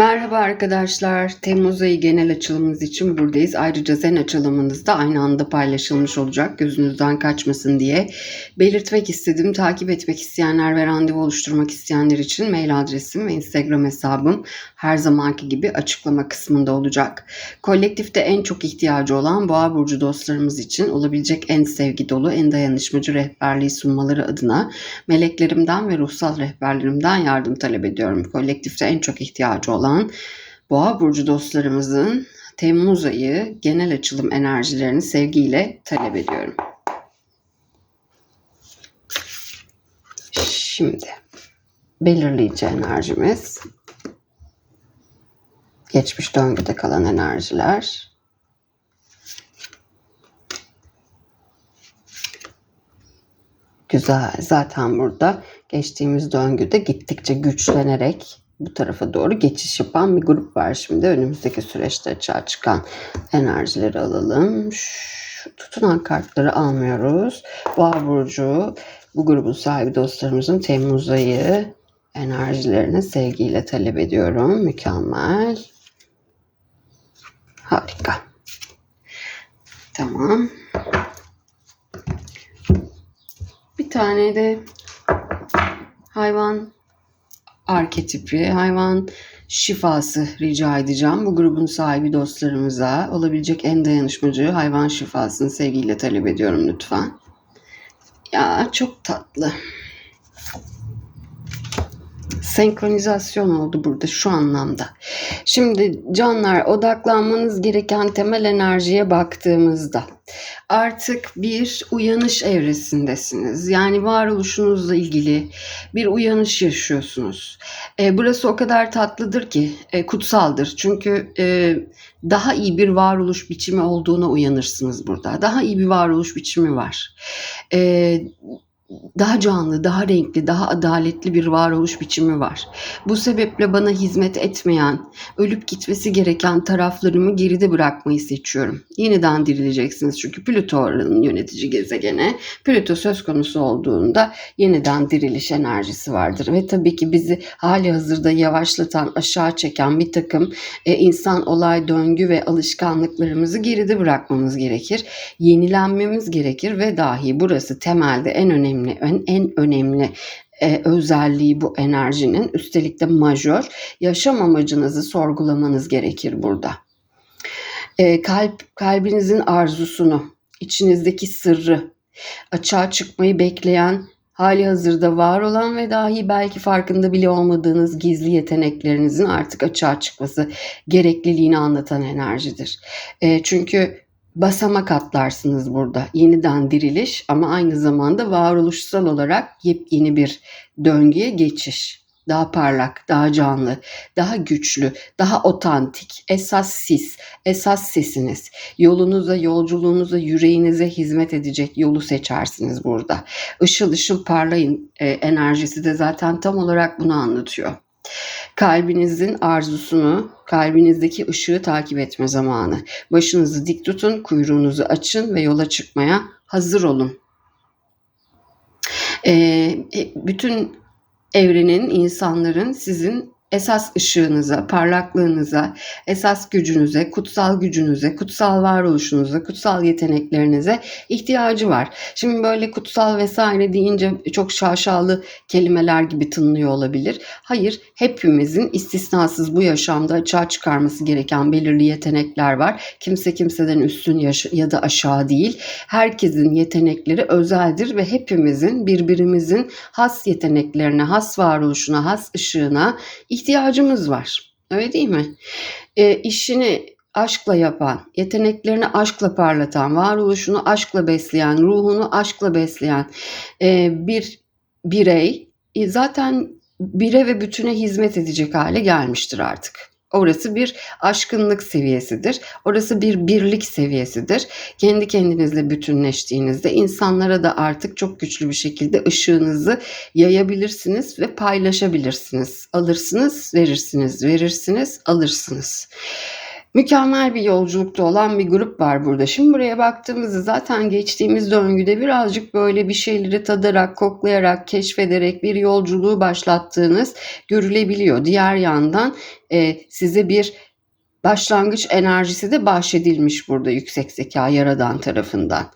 Merhaba arkadaşlar. Temmuz ayı genel açılımımız için buradayız. Ayrıca zen açılımınız da aynı anda paylaşılmış olacak. Gözünüzden kaçmasın diye belirtmek istedim. Takip etmek isteyenler ve randevu oluşturmak isteyenler için mail adresim ve Instagram hesabım her zamanki gibi açıklama kısmında olacak. Kolektifte en çok ihtiyacı olan Boğa burcu dostlarımız için olabilecek en sevgi dolu, en dayanışmacı rehberliği sunmaları adına meleklerimden ve ruhsal rehberlerimden yardım talep ediyorum. Kolektifte en çok ihtiyacı olan Boğa burcu dostlarımızın Temmuz ayı genel açılım enerjilerini sevgiyle talep ediyorum. Şimdi belirleyici enerjimiz geçmiş döngüde kalan enerjiler Güzel. Zaten burada geçtiğimiz döngüde gittikçe güçlenerek bu tarafa doğru geçiş yapan bir grup var şimdi. Önümüzdeki süreçte açığa çıkan enerjileri alalım. Şu tutunan kartları almıyoruz. Boğa burcu bu grubun sahibi dostlarımızın Temmuz ayı enerjilerini sevgiyle talep ediyorum. Mükemmel. Harika. Tamam. Bir tane de hayvan arketipi, hayvan şifası rica edeceğim. Bu grubun sahibi dostlarımıza olabilecek en dayanışmacı hayvan şifasını sevgiyle talep ediyorum lütfen. Ya çok tatlı. Senkronizasyon oldu burada şu anlamda. Şimdi canlar odaklanmanız gereken temel enerjiye baktığımızda artık bir uyanış evresindesiniz. Yani varoluşunuzla ilgili bir uyanış yaşıyorsunuz. E, burası o kadar tatlıdır ki e, kutsaldır. Çünkü e, daha iyi bir varoluş biçimi olduğuna uyanırsınız burada. Daha iyi bir varoluş biçimi var. E, daha canlı, daha renkli, daha adaletli bir varoluş biçimi var. Bu sebeple bana hizmet etmeyen, ölüp gitmesi gereken taraflarımı geride bırakmayı seçiyorum. Yeniden dirileceksiniz çünkü Plüto oranın yönetici gezegeni. Plüto söz konusu olduğunda yeniden diriliş enerjisi vardır. Ve tabii ki bizi hali hazırda yavaşlatan, aşağı çeken bir takım e, insan, olay, döngü ve alışkanlıklarımızı geride bırakmamız gerekir. Yenilenmemiz gerekir ve dahi burası temelde en önemli önemli, en, en önemli e, özelliği bu enerjinin. Üstelik de majör. Yaşam amacınızı sorgulamanız gerekir burada. E, kalp kalbinizin arzusunu, içinizdeki sırrı, açığa çıkmayı bekleyen hali hazırda var olan ve dahi belki farkında bile olmadığınız gizli yeteneklerinizin artık açığa çıkması gerekliliğini anlatan enerjidir. E, çünkü basamak atlarsınız burada. Yeniden diriliş ama aynı zamanda varoluşsal olarak yepyeni bir döngüye geçiş. Daha parlak, daha canlı, daha güçlü, daha otantik. Esas siz, esas sesiniz. Yolunuza, yolculuğunuza, yüreğinize hizmet edecek yolu seçersiniz burada. Işıl ışıl parlayın e, enerjisi de zaten tam olarak bunu anlatıyor. Kalbinizin arzusunu, kalbinizdeki ışığı takip etme zamanı. Başınızı dik tutun, kuyruğunuzu açın ve yola çıkmaya hazır olun. Ee, bütün evrenin, insanların sizin esas ışığınıza, parlaklığınıza, esas gücünüze, kutsal gücünüze, kutsal varoluşunuza, kutsal yeteneklerinize ihtiyacı var. Şimdi böyle kutsal vesaire deyince çok şaşalı kelimeler gibi tınlıyor olabilir. Hayır, hepimizin istisnasız bu yaşamda açığa çıkarması gereken belirli yetenekler var. Kimse kimseden üstün ya da aşağı değil. Herkesin yetenekleri özeldir ve hepimizin birbirimizin has yeteneklerine, has varoluşuna, has ışığına ihtiyacımız var. Öyle değil mi? E, işini aşkla yapan, yeteneklerini aşkla parlatan, varoluşunu aşkla besleyen, ruhunu aşkla besleyen e, bir birey e, zaten bire ve bütüne hizmet edecek hale gelmiştir artık. Orası bir aşkınlık seviyesidir. Orası bir birlik seviyesidir. Kendi kendinizle bütünleştiğinizde insanlara da artık çok güçlü bir şekilde ışığınızı yayabilirsiniz ve paylaşabilirsiniz. Alırsınız, verirsiniz, verirsiniz, alırsınız. Mükemmel bir yolculukta olan bir grup var burada. Şimdi buraya baktığımızda zaten geçtiğimiz döngüde birazcık böyle bir şeyleri tadarak, koklayarak, keşfederek bir yolculuğu başlattığınız görülebiliyor. Diğer yandan e, size bir başlangıç enerjisi de bahşedilmiş burada yüksek zeka yaradan tarafından.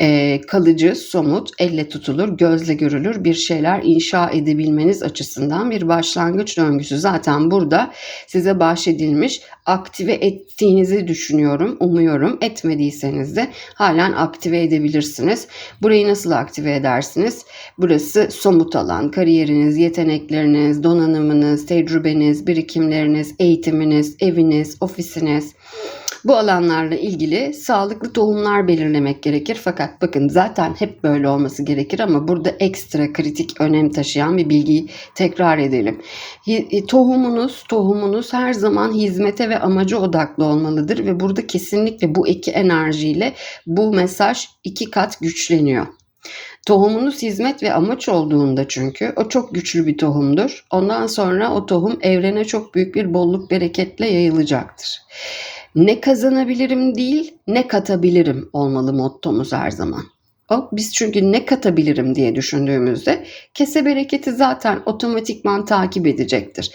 Ee, kalıcı, somut, elle tutulur, gözle görülür bir şeyler inşa edebilmeniz açısından bir başlangıç döngüsü zaten burada size bahşedilmiş. Aktive ettiğinizi düşünüyorum, umuyorum. Etmediyseniz de halen aktive edebilirsiniz. Burayı nasıl aktive edersiniz? Burası somut alan, kariyeriniz, yetenekleriniz, donanımınız, tecrübeniz, birikimleriniz, eğitiminiz, eviniz, ofisiniz. Bu alanlarla ilgili sağlıklı tohumlar belirlemek gerekir. Fakat bakın zaten hep böyle olması gerekir ama burada ekstra kritik önem taşıyan bir bilgiyi tekrar edelim. Hi- Tohumunuz, tohumunuz her zaman hizmete ve amaca odaklı olmalıdır ve burada kesinlikle bu iki enerjiyle bu mesaj iki kat güçleniyor. Tohumunuz hizmet ve amaç olduğunda çünkü o çok güçlü bir tohumdur. Ondan sonra o tohum evrene çok büyük bir bolluk bereketle yayılacaktır. Ne kazanabilirim değil, ne katabilirim olmalı mottomuz her zaman. Biz çünkü ne katabilirim diye düşündüğümüzde kese bereketi zaten otomatikman takip edecektir.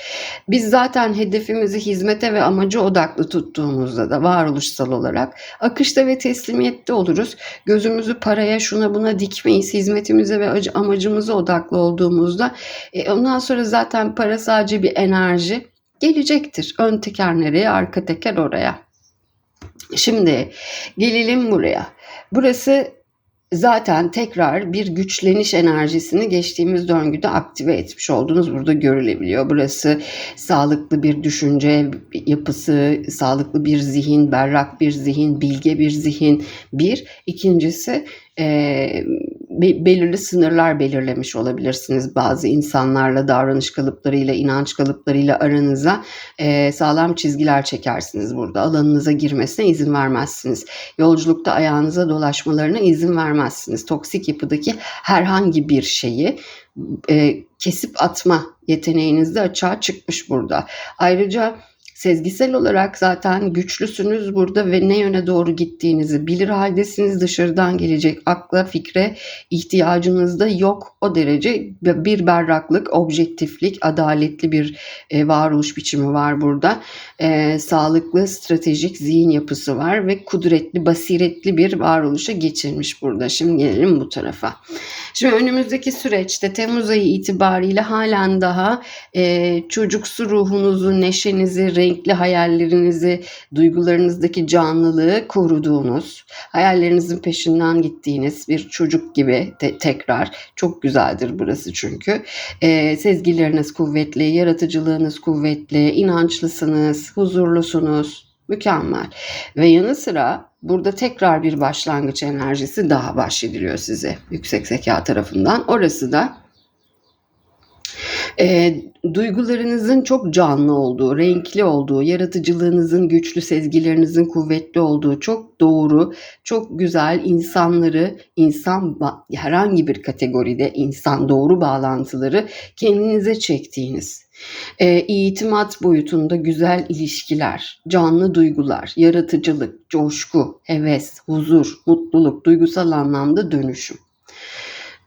Biz zaten hedefimizi hizmete ve amacı odaklı tuttuğumuzda da varoluşsal olarak akışta ve teslimiyette oluruz. Gözümüzü paraya şuna buna dikmeyiz. Hizmetimize ve acı- amacımıza odaklı olduğumuzda e, ondan sonra zaten para sadece bir enerji gelecektir. Ön teker nereye, arka teker oraya. Şimdi gelelim buraya. Burası zaten tekrar bir güçleniş enerjisini geçtiğimiz döngüde aktive etmiş olduğunuz burada görülebiliyor. Burası sağlıklı bir düşünce yapısı, sağlıklı bir zihin, berrak bir zihin, bilge bir zihin. Bir. İkincisi e, be- belirli sınırlar belirlemiş olabilirsiniz bazı insanlarla, davranış kalıplarıyla, inanç kalıplarıyla aranıza e, sağlam çizgiler çekersiniz burada. Alanınıza girmesine izin vermezsiniz. Yolculukta ayağınıza dolaşmalarına izin vermezsiniz. Toksik yapıdaki herhangi bir şeyi e, kesip atma yeteneğiniz de açığa çıkmış burada. Ayrıca sezgisel olarak zaten güçlüsünüz burada ve ne yöne doğru gittiğinizi bilir haldesiniz. Dışarıdan gelecek akla, fikre ihtiyacınız da yok. O derece bir berraklık, objektiflik, adaletli bir e, varoluş biçimi var burada. E, sağlıklı, stratejik zihin yapısı var ve kudretli, basiretli bir varoluşa geçirmiş burada. Şimdi gelelim bu tarafa. Şimdi önümüzdeki süreçte Temmuz ayı itibariyle halen daha e, çocuksu ruhunuzu, neşenizi, renkli hayallerinizi, duygularınızdaki canlılığı koruduğunuz, hayallerinizin peşinden gittiğiniz bir çocuk gibi de, tekrar çok güzeldir burası çünkü. E, sezgileriniz kuvvetli, yaratıcılığınız kuvvetli, inançlısınız, huzurlusunuz. Mükemmel. Ve yanı sıra burada tekrar bir başlangıç enerjisi daha bahşediliyor size yüksek zeka tarafından. Orası da e, duygularınızın çok canlı olduğu, renkli olduğu, yaratıcılığınızın güçlü, sezgilerinizin kuvvetli olduğu, çok doğru, çok güzel insanları, insan herhangi bir kategoride insan doğru bağlantıları kendinize çektiğiniz, e, itimat boyutunda güzel ilişkiler, canlı duygular, yaratıcılık, coşku, heves, huzur, mutluluk, duygusal anlamda dönüşüm.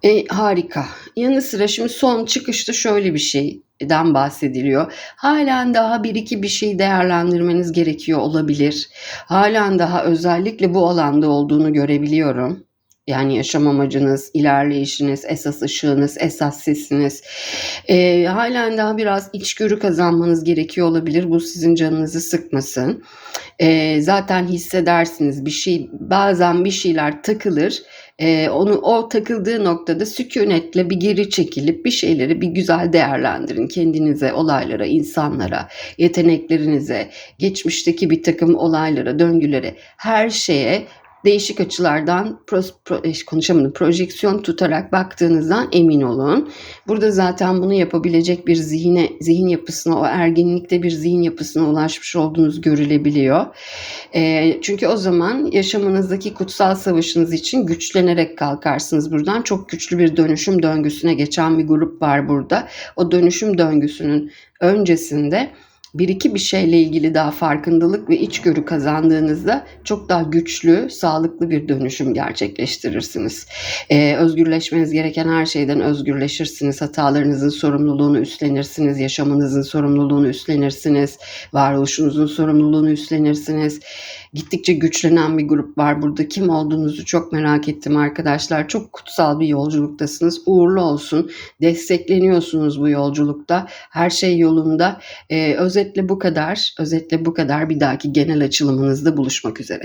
E, harika. Yanı sıra şimdi son çıkışta şöyle bir şeyden bahsediliyor. Halen daha bir iki bir şey değerlendirmeniz gerekiyor olabilir. Halen daha özellikle bu alanda olduğunu görebiliyorum. Yani yaşam amacınız, ilerleyişiniz, esas ışığınız, esas sesiniz. E, halen daha biraz içgörü kazanmanız gerekiyor olabilir. Bu sizin canınızı sıkmasın. E, zaten hissedersiniz bir şey, bazen bir şeyler takılır. E, onu o takıldığı noktada sükunetle bir geri çekilip bir şeyleri bir güzel değerlendirin. Kendinize, olaylara, insanlara, yeteneklerinize, geçmişteki bir takım olaylara, döngülere, her şeye değişik açılardan pros, pro, eh, konuşamadım projeksiyon tutarak baktığınızdan emin olun. Burada zaten bunu yapabilecek bir zihine, zihin yapısına, o erginlikte bir zihin yapısına ulaşmış olduğunuz görülebiliyor. E, çünkü o zaman yaşamınızdaki kutsal savaşınız için güçlenerek kalkarsınız buradan. Çok güçlü bir dönüşüm döngüsüne geçen bir grup var burada. O dönüşüm döngüsünün öncesinde bir iki bir şeyle ilgili daha farkındalık ve içgörü kazandığınızda çok daha güçlü, sağlıklı bir dönüşüm gerçekleştirirsiniz. Ee, özgürleşmeniz gereken her şeyden özgürleşirsiniz. Hatalarınızın sorumluluğunu üstlenirsiniz. Yaşamınızın sorumluluğunu üstlenirsiniz. Varoluşunuzun sorumluluğunu üstlenirsiniz. Gittikçe güçlenen bir grup var burada. Kim olduğunuzu çok merak ettim arkadaşlar. Çok kutsal bir yolculuktasınız. Uğurlu olsun. Destekleniyorsunuz bu yolculukta. Her şey yolunda. Ee, özetle bu kadar. Özetle bu kadar. Bir dahaki genel açılımınızda buluşmak üzere.